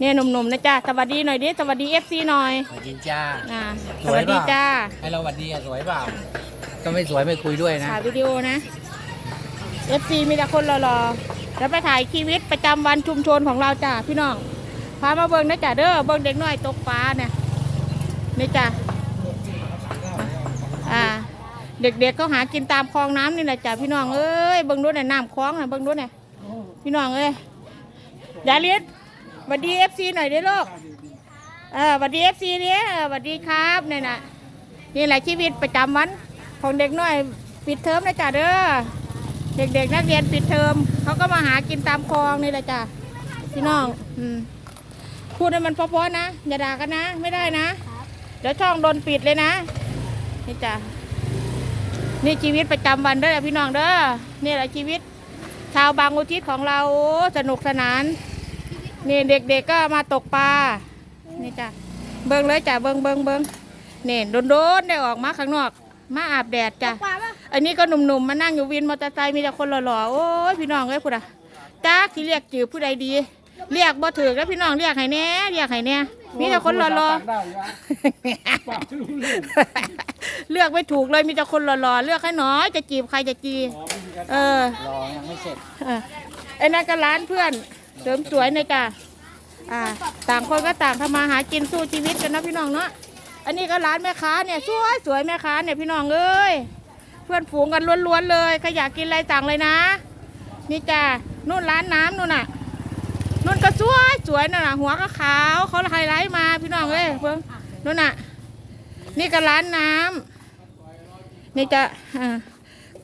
เนี่ยหนุ่มๆนะจ้าสวัสดีหน่อยดิสวัสดีเอฟซีหน่อยสวัสดีจ้าอ่าสสวยวัสดีเปล่าจ้าให้เราสวัสดีอะสวยเปล่าก็ไม่สวยไม่คุยด้วยนะถ่ายวิดีโอนะเอฟซีมีแต่คนรอๆแล้วไปถ่ายชีวิตประจำวันชุมชนของเราจ้าพี่น้องพามาเบิ่งนะจ้าเด้อเบิ่งเด็กน้อยตกปลาเนี่ยนี่จ้าอ่า เด็กๆเขาหากินตามคลองน้ำนี่แหละจ้าพี่น้องเอ้ยเบิ่งดูหน่อยน้ำคลองน่ะเบิ่งดูหน่อยพี่น้องเอ้ยยาลิศ สวัสดีเอฟซีหน่อยเด้อลูกเออสวัสดีเอฟซีเนี่ยสวัสดีครับเนี่ยนะนี่แหละชีวิตประจำวันของเด็กน้อยปิดเทอมนะจ๊ะเด้อเด็กๆนักเรียนปิดเทอมเขาก็มาหากินตามคลองนี่แหละจ้ะพี่น้องอืมพูดให้มันเพราะๆนะ อย่าด่ากันนะ ไม่ได้นะ เดี๋ยวช่องโดนปิดเลยนะ นี่จ้ะนี่ชีวิตประจำวันเด้อพี่น้องเด้อนี่แหละชีวิต ชาวบางอุทิศของเราโอ้สนุกสนาน นี่เด็กๆก็มาตกปลา นี่จ้ะ เบิ้งเลยจ้ะ เบิ้งเบิ้งเบิ้งนี่โดนๆได้ออกมาข้างนอก มาอาบแดดจ้ะอันนี้ก็หนุ่มๆมานั่งอยู่วินมอเตอร์ไซค์มีแต่คนหล่อๆ โอ้ยพี่น้องเอ้ยพูดอะจ้าที่เรียกจือผู้ใดดี เรียกบ่ถือแล้วพี่น้องเรียกให้แน่เรียกให้แน่มีแต่คนหล่อๆ เลือกไม่ถูกเลยมีแต่คนหล่อๆเลือกให้น้อยจะจีบใครจะจีบเออ รอยังไม่เสร็จ เออไอ้นั่นก็ร้านเพื่อน เสริมสวยในจ้ะอ่า ต่างคนก็ต่างทำมาหากินสู้ชีวิตกันนะพี่น้องเนาะ อันนี้ก็ร้านแม่ค้าเนี่ยสวยสวยแม่ค้าเนี่ยพี่น้องเอ้ย เพื่อนฝูงกันล้วนๆเลยใครอยากกินอะไรสั่งเลยนะ นี่จ้ะนู่นร้านน้ำนู่นน่ะ นู่นก็สวยสวยน่นน่ะหัวก็ขาวเขาไฮไลท์มาพี่น้องเอ้ยเพิ่งนู่นน่ะ นี่ก็ร้านน้ำนี่จะอ่า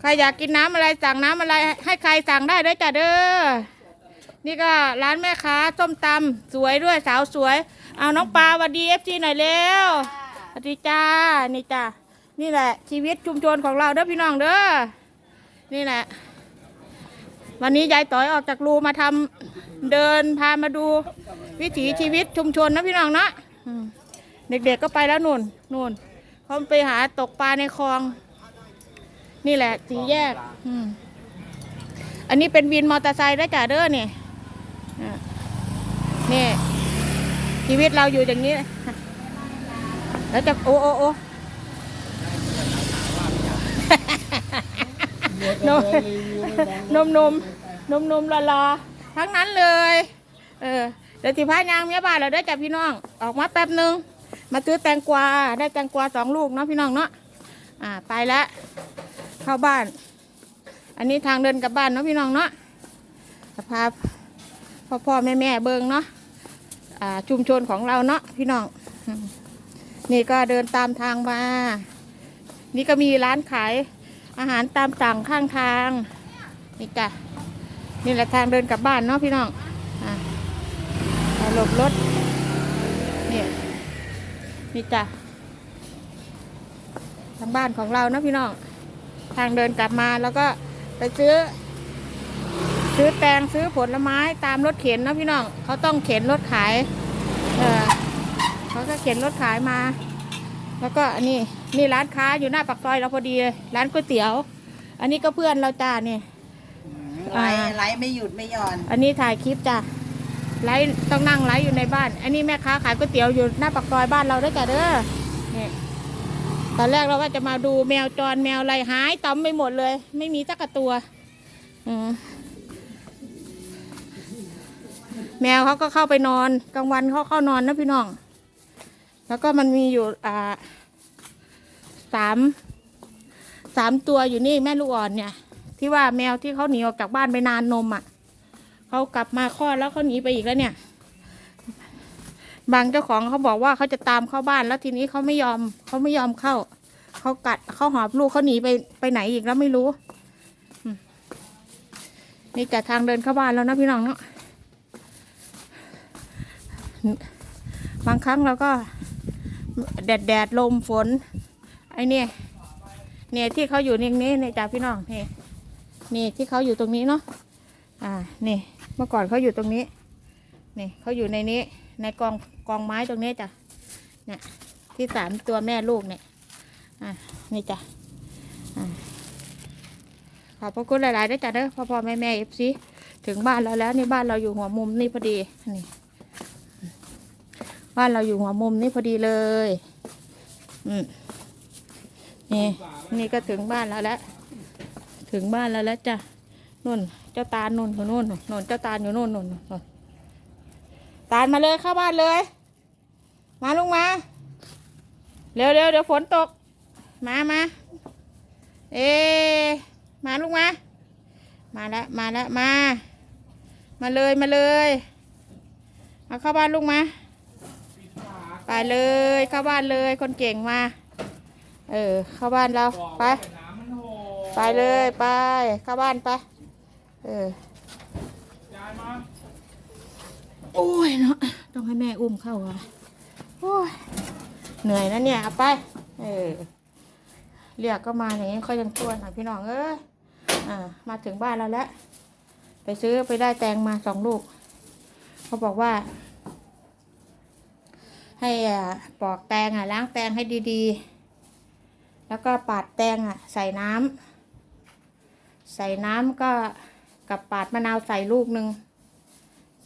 ใครอยากกินน้ำอะไรสั่งน้ำอะไร ให้ใครสั่งได้เลยจ้ะเด้อ นี่ก็ร้านแม่ค้าส้มตำสวยด้วยสาวสวย เอาน้องปลาสวัสดีเอฟซีหน่อยเร็วสวัสดีจ้านี่จ้านี่แหละ ชีวิตชุมชนของเราเด้อพี่น้องเด้อนี่แหละ วันนี้ยายต่อยออกจากรูมาทำเดินพามาดู วิถีชีวิตชุมชนนะพี่น้องนะเด็กๆก็ไปแล้วนู่นนู่นเขาไปหาตกปลาในคลอง นี่แหละสีแยกอืมอันนี้เป็นวินมอเตอร์ไซค์ได้จ่าเด้อเนี่ย นี่ ชีวิตเราอยู่อย่างนี้ แล้วจะโอ้โอ้โอ้นมนมนมนมนมรอรอๆทั้งนั้นเลย เออเดี๋ยวสิพายางเมียบ้านเราได้อจ้ะพี่น้อง ออกมาแป๊บหนึ่งมาซื้อแตงกวา ได้แตงกวาสองลูกเนาะพี่น้องเนาะ อ่า ไปแล้ว เข้าบ้าน อันนี้ทางเดินกลับบ้านเนาะพี่น้องเนาะสภาพพ่อพ่อแม่แม่เบิงเนาะอ่า ชุมชนของเราเนาะพี่น้อง นี่ก็เดินตามทางมา นี่ก็มีร้านขายอาหารตามสั่งข้างทาง นี่จ้ะ นี่แหละทางเดินกลับบ้านเนาะพี่น้องหลบรถ นี่นี่จ้ะ ทางบ้านของเราเนาะพี่น้อง ทางเดินกลับมาแล้วก็ไปซื้อ ซื้อแตงซื้อผลไม้ตามรถเข็นนะพี่น้องเขาต้องเข็นรถขายเออเขาก็เข็นรถขายมา แล้วก็อันนี้นี่ร้านค้าอยู่หน้าปากซอยเราพอดีเลยร้านก๋วยเตี๋ยว อันนี้ก็เพื่อนเราจ้าเนี่ยไลฟ์ไลฟ์ไม่หยุดไม่หย่อน อันนี้ถ่ายคลิปจ้ะไลฟ์ต้องนั่งไลฟ์อยู่ในบ้าน อันนี้แม่ค้าขายก๋วยเตี๋ยวอยู่หน้าปากซอยบ้านเราด้วยจ้ะเด้อนี่ตอนแรกเราว่าจะมาดูแมวจรแมวอะไรหายต้อมไปหมดเลย ไม่มีสักกระตัว อืม แมวเขาก็เข้าไปนอน กลางวันเขาเข้านอนนะพี่น้อง แล้วก็มันมีอยู่อ่าสามสามตัวอยู่นี่แม่ลูกอ่อนเนี่ย ที่ว่าแมวที่เขาหนีออกจากบ้านไปนานนมอะเขากลับมาคลอดแล้วเขาหนีไปอีกแล้วเนี่ย บางเจ้าของเขาบอกว่าเขาจะตามเข้าบ้านแล้วทีนี้เขาไม่ยอมเขาไม่ยอมเข้าเขากัดเขาหอบลูกเขาหนีไปไปไหนอีกแล้วไม่รู้นี่แต่ทางเดินเข้าบ้านแล้วนะพี่น้องเนาะ บางครั้งเราก็แดดแดดลมฝน ไอเนี่ยเนี่ยที่เขาอยู่นี่นี่เนี่ยจ้าพี่น้องนี่นี่ที่เขาอยู่ตรงนี้เนาะอ่านี่เมื่อก่อนเขาอยู่ตรงนี้นี่เขาอยู่ในนี้ในกองกองไม้ตรงนี้จ้ะเนี่ยที่สามตัวแม่ลูกเนี่ยอ่านี่จ้ะอ่าขอบพระคุณหลายๆด้วยจ้ะเด้อพ่อพ่อแม่แม่เอฟซีถึงบ้านเราแล้วนี่บ้านเราอยู่หัวมุมนี่พอดีนี่ บ้านเราอยู่หัวมุมนี่พอดีเลย อืมนี่ นี่ก็ถึงบ้านแล้วแหละ ถึงบ้านแล้วแล้วจ้ะนุ่น เจ้าตาลนุ่นอยู่นู่นนุ่นเจ้าตาลอยู่นู่นนุ่นนุ่นตาลมาเลยเข้าบ้านเลย มาลุงมา เร็วเร็วเดี๋ยวฝนตก มามาเอ มาลุงมา มาแล้วมาแล้วมา มาเลยมาเลยมาเข้าบ้านลุงมา ไปเลยเข้าบ้านเลยคนเก่งมา เออ เข้าบ้านเราไป ไปเลยไป เข้าบ้านไป เออโอ้ยเนาะต้องให้แม่อุ้มเข้าอะโอ้ยเหนื่อยนะเนี่ยเอาไป เออเรียกก็มาอย่างนี้ค่อยยังตัวหน่อยพี่น้องเอ้ยอ่า มาถึงบ้านเราแล้ว ไปซื้อไปได้แตงมาสองลูก เขาบอกว่า ให้อ่าปอกแตงอะล้างแตงให้ดีๆ แล้วก็ปาดแตงอะใส่น้ำใส่น้ำก็กับปาดมะนาวใส่ลูกหนึ่ง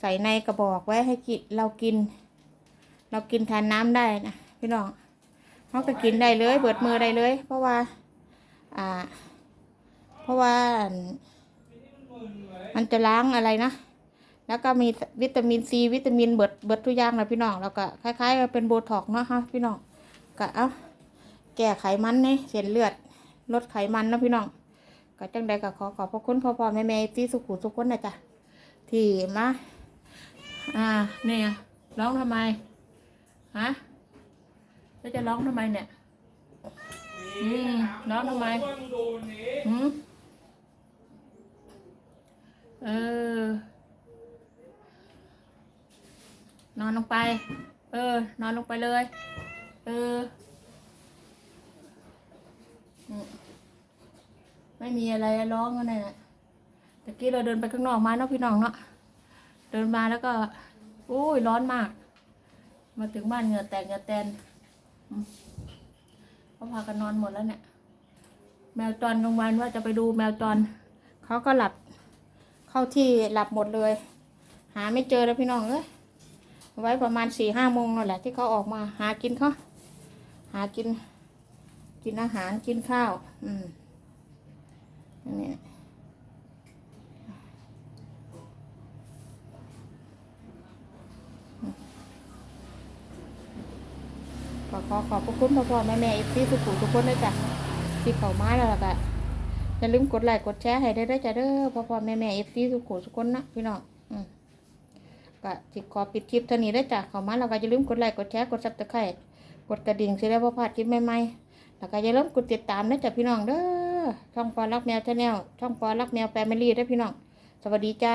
ใส่ในกระบอกไว้ให้กินเรากิน เรากินแทนน้ำได้นะพี่น้องเขาก็กินได้เลย เบิดมือได้เลย เพราะว่าอ่า เพราะว่ามันจะล้างอะไรนะ แล้วก็มีวิตามินซีวิตามินเบิดเบิดทุกอย่างนะพี่น้องแล้วก็คล้ายๆเป็นโบท็อกเนาะฮะพี่น้องก็เอาแก้ไขมันในเส้นเลือดลดไขมันเนาะพี่น้องก็จังใดก็ขอขอบพระคุณพ่อพ่อแม่แม่ที่สุขุทุกคนนะจ๊ะที่มาอ่าเนี่ยร้องทำไมฮะแล้วจะร้องทำไมเนี่ยอืมร้องทำไมอืมเออ นอนลงไป เออ นอนลงไปเลย เออ ไม่มีอะไรร้องกันเลยนะตะกี้เราเดินไปข้างนอกมาเนาะพี่น้องเนาะ เดินมาแล้วก็อุ้ยร้อนมาก มาถึงบ้านเหงื่อแตกเหงื่อแตนเขาพากันนอนหมดแล้วเนี่ย แมวจรกลางวันว่าจะไปดูแมวจรเขาก็หลับ เข้าที่หลับหมดเลย หาไม่เจอแล้วพี่น้องเอ้ย ไว้ประมาณสี่ห้าโมงนั่นแหละที่เขาออกมาหากินเขาหากิน กินอาหารกินข้าว อืมอันนี้ขอขอขอบพระคุณพ่อพ่อแม่แม่เอฟซีทุกทุกคนเลยจ้ะที่เขามาแล้วล่ะก็อย่าลืมกดไลค์กดแชร์ให้ได้ด้วยจ้ะเด้อพ่อพ่อแม่แม่เอฟซีทุกผู้ทุกคนนะพี่น้องอืม ก็สิขอปิดคลิปเท่านี้ได้จ้ะเข้ามาแล้วก็อย่าลืมกดไลค์กดแชร์กดซับสไครต์กดกระดิ่งสิได้บ่พลาดคลิปใหม่ๆแล้วก็อย่าลืมกดติดตามนะจ้ะพี่น้องเด้อช่องปอรักแมวชาแนลช่องปอรักแมวแฟมิลี่ได้พี่น้อง สวัสดีจ้า